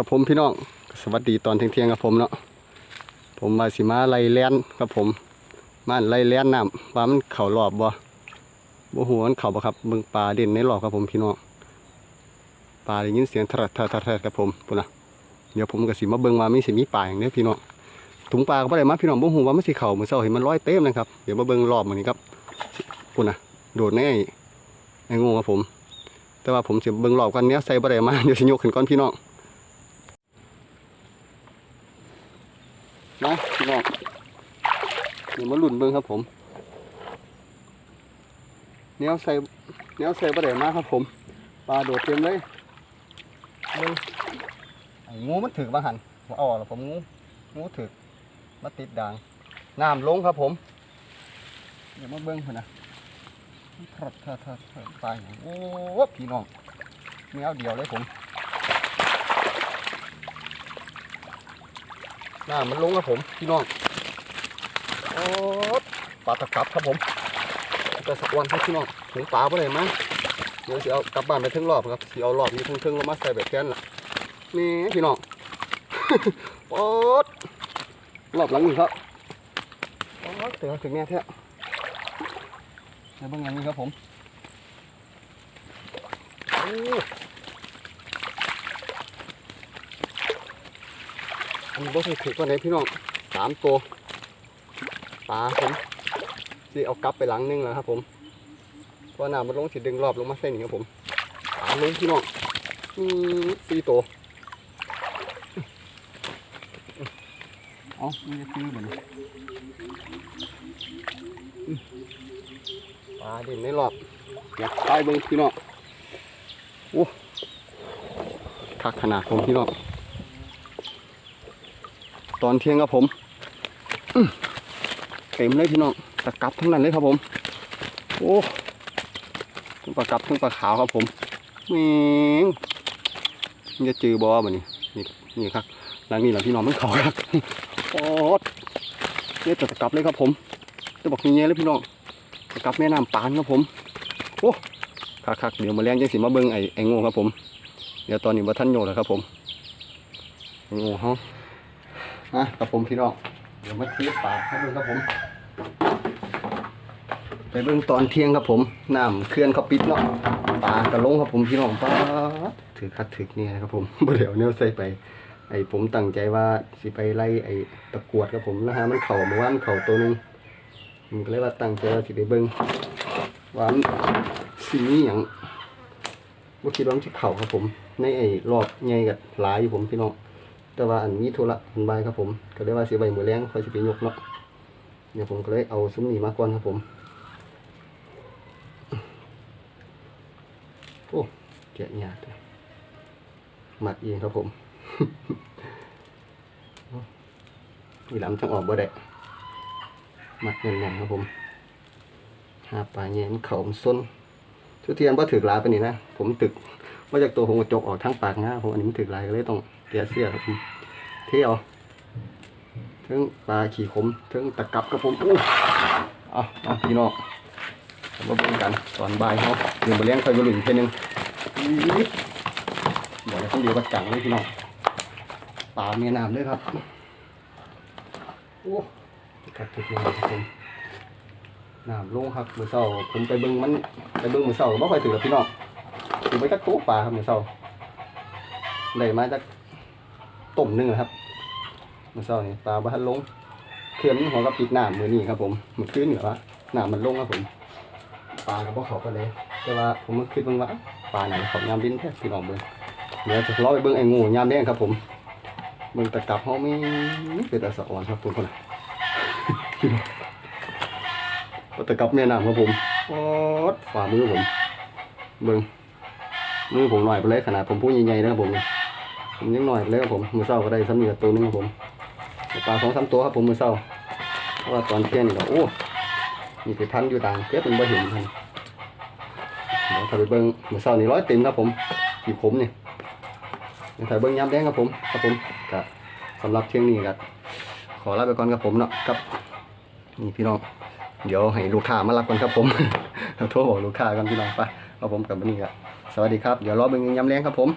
ครับผมพี่น้องสวัสดีตอนเที่ยงๆครับผมเนาะผมมาสิมาไล่แลนครับผมมาไล่แลนน้ำว่ามันเข่ารอบบ่บ่หัวมันเข่าบ่ครับเบิ่งปลาเด่นในรอบครับผมพี่น้องปลาได้ยินเสียงทะทะทะทะครับผมพุ่นน่ะเดี๋ยวผมก็สิมาเบิ่งว่ามีสิมีปลาอย่างเนี้ยพี่น้องถุงปลาก็บ่ได้มาพี่น้องบ่ฮู้ว่ามันสิเข้าเหมื้อเช้าเห็นมันลอยเต็มเลยครับเดี๋ยวมาเบิ่งรอบมื้อนี้ครับพุ่นน่ะโดดในไอ้ไอ้งูครับผม แต่ว่าผมสิเบิ่งรอบกันเนี้ยใส่บ่ได้มาเดี๋ยวสิโยกขึ้นก่อนพี่น้อง นะพี่น้องเดี๋ยวมาลุ่นเบิ้งครับผมเนี้ยใส่เนี้ยใส่ประเดี๋ยวมาครับผมปลาโดดเต็มเลยเบิ้งงูมันถึกบ้าหันผมเอาออกแล้วผมงูงูถึกมาติดด่างน้ำลงครับผมเดี๋ยวมาเบิ้งเถอะนะทอดทอดทอดทอดปลาอย่างโอ้พี่น้องเนี้ยเดียวเลยผม น้ามันลงครับผมพี่น้องโอ้ปลาตะกับครับผมปลาสักวันครับพี่น้องถึงปลาเมื่อไปเลยมั้งเดี๋ยวสิเอากลับบ้านไปถึงรอบครับสิเอารอบนี้ถึงถึงลงมาใส่แบบแกนล่ะนี่พี่น้องโอ๊ดรอบหลังนี่ครับโอ๊ดเดี๋ยวถึงแน่แท้เดี๋ยวเบิ่งอย่างนี้ครับผม โอ้อันนี้บ่ใช่ถือว่าไหนพี่น้องสามตัวปลาผมสิเอากลับไปหลังนึงแล้วครับ ผมเพราะน้ำมันลงสิดึงรอบลงมาเส้นนี้ครับผมปลาลงพี่น้องสี่ตัวเอ๋อมีจะตีเหมือนปลาเด่นในรอบอยากตายเบิ่งพี่น้องโอ้คักขนาดผมพี่น้อง ตอนเที่ยงครับผมเต็มเลยพี่น้องตะกรับทั้งนั้นเลยครับผม โอ้ทั้งปลากรับทั้งปลาขาวครับผมแมงมันจะจือบอบ่นี่นี่นี่ครับหลังนี้หลังพี่น้องมันเขาครับโอ้เนี่ยตะกรับเลยครับผมจะบอกนี่เงี้ยเลยพี่น้องตะกรับแม่น้ำปานครับผมโอ้คักๆเดี๋ยวมาแรงจังสิมาเบิ้งไอ้ไอ้งูครับผม เดี๋ยวตอนนี้ว่าท่านโยแล้วครับผมไอ้งูเฮา อะกับผมพี่น้องเดี๋ยวมาเทียบปากให้ดูครับผม ไปเบิ่งตอนเที่ยงครับผมน้ำเคลื่อนเขาปิดเนาะปลากระลงครับผมพี่น้องป้าถือคัดถือเนี่ยครับผมบเดี๋ยวเนี่ยใส่ไป ไอ้ผมตั้งใจว่าสิไปไล่ไอ้ตะกรวดครับผมนะฮะมันเข่าเมื่อวานเข่าตัวหนึงผมก็เลยว่าตั้งใจว่าสิไปเบิ่งว่ามันสีนี้อย่างว่าคิดว่ามันจะเข่าครับผม ในไอ้รอบใหญ่กับหลายอยู่ผมพี่น้อง แต่ว่าอันมีธุระอันบายครับผม ก็เลยว่าสิใบมือแรงคอยสิไปยกเนาะเนี่ยผมก็เลยเอาซุ้มนี้มาก่อนครับผมโอ้แกะยากเลยหมัดเองครับผมนี่ลำทั้งออกบ่ได้หมัดแน่นครับผมหาปลาแง่มันเข่ามันส้นทุเทียนว่าถือลายไปนี่นะผมตึกว่าจากตัวผมกระจกออกทั้งปากงาผมอันนี้มันถือลายก็เลยต้อง แกเสื้อครับผมเที่ยวถึงปลาขี่ขมถึงตะกับกับผมอู้เอาเอาพี่น้องมาเบิ่งกันตอนบ่ายเขาเดี๋ยวมาเลี้ยงไฟบอลลูนเพียงนึงอี๊ดเดี๋ยวคนเดียวก็จังเลยพี่น้องปลาเมียน้ำด้วยครับโอ้กัดติดเลยครับผมน้ำลงครับมือเศร้าผมไปเบิ่งมันไปเบิ่งมือเศร้าไม่ค่อยถือพี่น้องถือไปจักต๊ะปลาครับมือเศร้าได้มาจาก ต้มหนึ่งอะครับมื่อเช้านี่ปลาบ้านลงเขื่อนหัวกับปิดน้ำมือนี้ครับผมมันขึ้นเหรอวะน้ำมันลงครับผมปลากับพวกเขาไปเลย แต่ว่าผมมันคิดเบ้างว่าปลาไหนเขายามดินแค่พี่น้องเบิ้งเดี๋ยวจะรอไปเบิ้งไอ้งูยามแดงครับผมเบิ้งตะกรับเขาไม่เป็นตะสะอ่อนครับทุกคนน่ะตะกรับแม่น้ำครับผมโอ๊ดฝ่ามือผมเบิ้งมือผมหน่อยไปเลยขนาดผมพูดใหญ่ๆนะครับผมผม ยังหน่อยเลยครับผมมือเศร้าก็ได้ซ้ำเหนือตัวนึงครับผมปลาสองสามตัวครับผมมือเศร้าเพราะว่าตอนเที่ยงนี่ก็โอ้มีไปพันอยู่ต่างเก็บเป็นบ่เห็นทันเดี๋ยวถ้าไปเบิ้งมือเศร้านี่ร้อยเต็มครับผมขีผมนี่เดี๋ยวถ้าเบิ้งยามแดงครับผมครับผมกับสำหรับเที่ยงนี้ครับขอลาไปก่อนครับผมเนาะครับนี่พี่น้อง เดี๋ยวให้ลูกค้ามารับก่อนครับผมโทรบอกลูกค้ากันพี่น้องไปครับผมกับวันนี้ครับสวัสดีครับ เดี๋ยวรอเบิ้งยามแดงครับผม